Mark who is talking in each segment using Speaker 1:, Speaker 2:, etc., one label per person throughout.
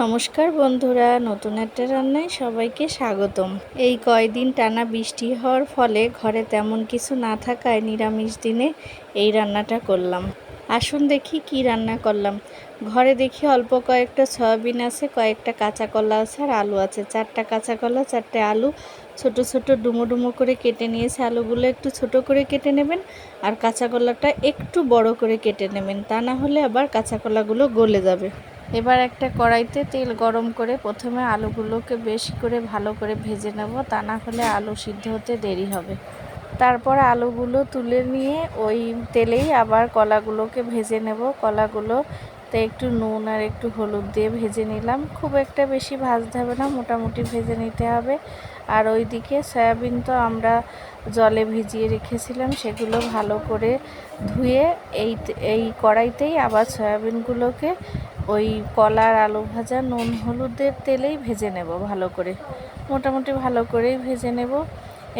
Speaker 1: নমস্কার বন্ধুরা, নতুন একটা রান্নায় সবাইকে স্বাগতম। এই কয়দিন টানা বৃষ্টি হওয়ার ফলে ঘরে তেমন কিছু না থাকায় নিরামিষ দিনে এই রান্নাটা করলাম। আসুন দেখি কি রান্না করলাম। ঘরে দেখি অল্প কয়েকটা সয়াবিন আছে, কয়েকটা কাঁচা কলা আছে আর আলু আছে। চারটা কাঁচা কলা, চারটে আলু, ছোট ছোট ডুমো ডুমো করে কেটে নিয়েছে। আলুগুলো একটু ছোট করে কেটে নেবেন আর কাঁচা কলাটা একটু বড় করে কেটে নেবেন। তা না হলে আবার কাঁচা কলাগুলো গলে যাবে। এবার একটা কড়াইতে তেল গরম করে প্রথমে আলুগুলোকে বেশি করে ভালো করে ভেজে নেব, তা না হলে আলু সিদ্ধ হতে দেরি হবে। তারপর আলুগুলো তুলে নিয়ে ওই তেলেই আবার কলাগুলোকে ভেজে নেব। কলাগুলো তো একটু নুন আর একটু হলুদ দিয়ে ভেজে নিলাম। খুব একটা বেশি ভাজতে হবে না, মোটামুটি ভেজে নিতে হবে। আর ওইদিকে সয়াবিন তো আমরা জলে ভিজিয়ে রেখেছিলাম, সেগুলো ভালো করে ধুয়ে এই এই কড়াইতেই আবার সয়াবিনগুলোকে ওই কলার আলু ভাজা, নুন হলুদের তেলেই ভেজে নেব ভালো করে। মোটামুটি ভালো করেই ভেজে নেব।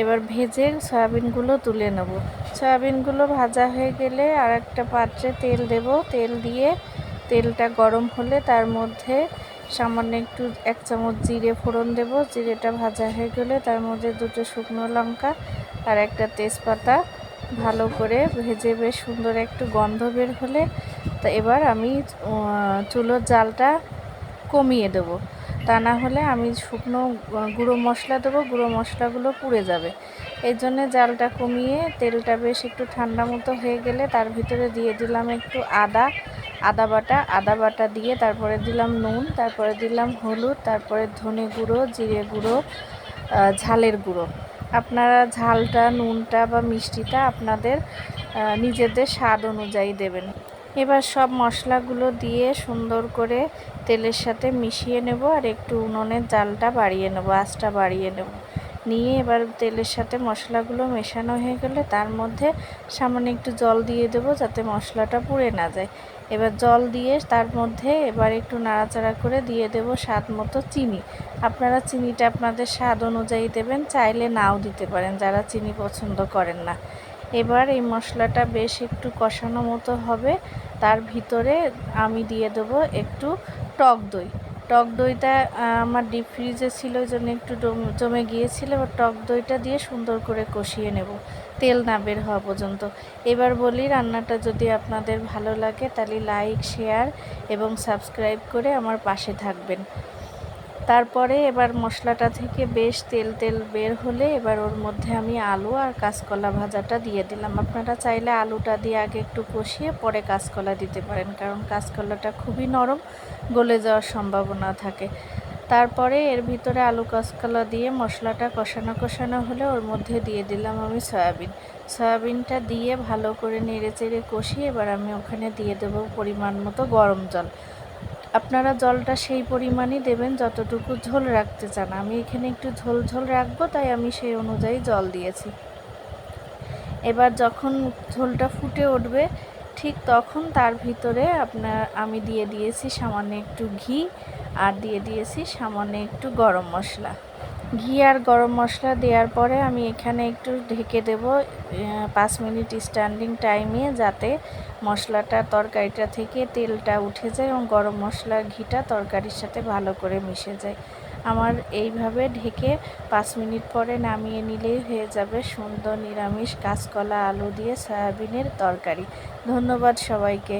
Speaker 1: এবার ভেজে সয়াবিনগুলো তুলে নেব। সয়াবিনগুলো ভাজা হয়ে গেলে আর একটা পাত্রে তেল দেব। তেল দিয়ে তেলটা গরম হলে তার মধ্যে সামান্য একটু, এক চামচ জিরে ফোড়ন দেব। জিরেটা ভাজা হয়ে গেলে তার মধ্যে দুটো শুকনো লঙ্কা আর একটা তেজপাতা ভালো করে ভেজে বেশ সুন্দর একটু গন্ধ বের হলে তো এবার আমি চুলোর জালটা কমিয়ে দেব। তা না হলে আমি শুকনো গুঁড়ো মশলা দেবো, গুঁড়ো মশলাগুলো পুড়ে যাবে। এই জন্যে জালটা কমিয়ে তেলটা বেশ একটু ঠান্ডা মতো হয়ে গেলে তার ভিতরে দিয়ে দিলাম একটু আদা আদা বাটা আদা বাটা দিয়ে তারপরে দিলাম নুন, তারপরে দিলাম হলুদ, তারপরে ধনে গুঁড়ো, জিরে গুঁড়ো ঝালের গুঁড়ো। আপনারা ঝালটা, নুনটা বা মিষ্টিটা আপনাদের নিজেদের স্বাদ অনুযায়ী দেবেন। এবার সব মশলাগুলো দিয়ে সুন্দর করে তেলের সাথে মিশিয়ে নেব আর একটু উনুনের জালটা বাড়িয়ে নেব, আঁচটা বাড়িয়ে নেব। নিয়ে এবার তেলের সাথে মশলাগুলো মেশানো হয়ে গেলে তার মধ্যে সামান্য একটু জল দিয়ে দেব যাতে মশলাটা পুড়ে না যায়। এবার জল দিয়ে তার মধ্যে এবার একটু নাড়াচাড়া করে দিয়ে দেব স্বাদ মতো চিনি। আপনারা চিনিটা আপনাদের স্বাদ অনুযায়ী দেবেন, চাইলে নাও দিতে পারেন, যারা চিনি পছন্দ করেন না। এবার এই মশলাটা বেশ একটু কষানো মতো হবে। তার ভিতরে আমি দিয়ে দেব একটু টক দই। টক দইটা আমার ডিপ ফ্রিজে ছিল, ওই জন্য একটু জমে গিয়েছিল, এবার টক দইটা দিয়ে সুন্দর করে কষিয়ে নেব। তেল না বের হওয়া পর্যন্ত। এবার বলি, রান্নাটা যদি আপনাদের ভালো লাগে, তাহলে লাইক শেয়ার এবং সাবস্ক্রাইব করে আমার পাশে থাকবেন। তারপরে এবার মশলাটা থেকে বেশ তেল তেল বের হলে এবার ওর মধ্যে আমি আলু আর কাঁচকলা ভাজাটা দিয়ে দিলাম। আপনারা চাইলে আলুটা দিয়ে আগে একটু কষিয়ে পরে কাঁচকলা দিতে পারেন, কারণ কাঁচকলাটা খুবই নরম, গলে যাওয়ার সম্ভাবনা থাকে। তারপরে এর ভিতরে আলু কাঁচকলা দিয়ে মশলাটা কষানো কষানো হলে ওর মধ্যে দিয়ে দিলাম আমি সয়াবিন। সয়াবিনটা দিয়ে ভালো করে নেড়ে চেড়ে কষিয়ে এবার আমি ওখানে দিয়ে দেবো পরিমাণ মতো গরম জল। আপনারা জলটা সেই পরিমাণই দেবেন যতটুকু ঝোল রাখতে চান। আমি এখানে একটু ঝোল ঝোল রাখব, তাই আমি সেই অনুযায়ী জল দিয়েছি। এবার যখন ঝোলটা ফুটে উঠবে, ঠিক তখন তার ভিতরে আপনার আমি দিয়ে দিয়েছি সামান্য একটু ঘি, আর দিয়ে দিয়েছি সামান্য একটু গরম মশলা। ঘি আর গরম মশলা দেওয়ার পরে আমি এখানে একটু ঢেকে দেব পাঁচ মিনিট স্ট্যান্ডিং টাইমে যাতে মশলাটা, তরকারিটা থেকে তেলটা উঠে যায় এবং গরম মশলা, ঘিটা তরকারির সাথে ভালো করে মিশে যায়। আমার এইভাবে ঢেকে পাঁচ মিনিট পরে নামিয়ে নিলেই হয়ে যাবে সুন্দর নিরামিষ কাঁচকলা, আলু দিয়ে সয়াবিনের তরকারি। ধন্যবাদ সবাইকে।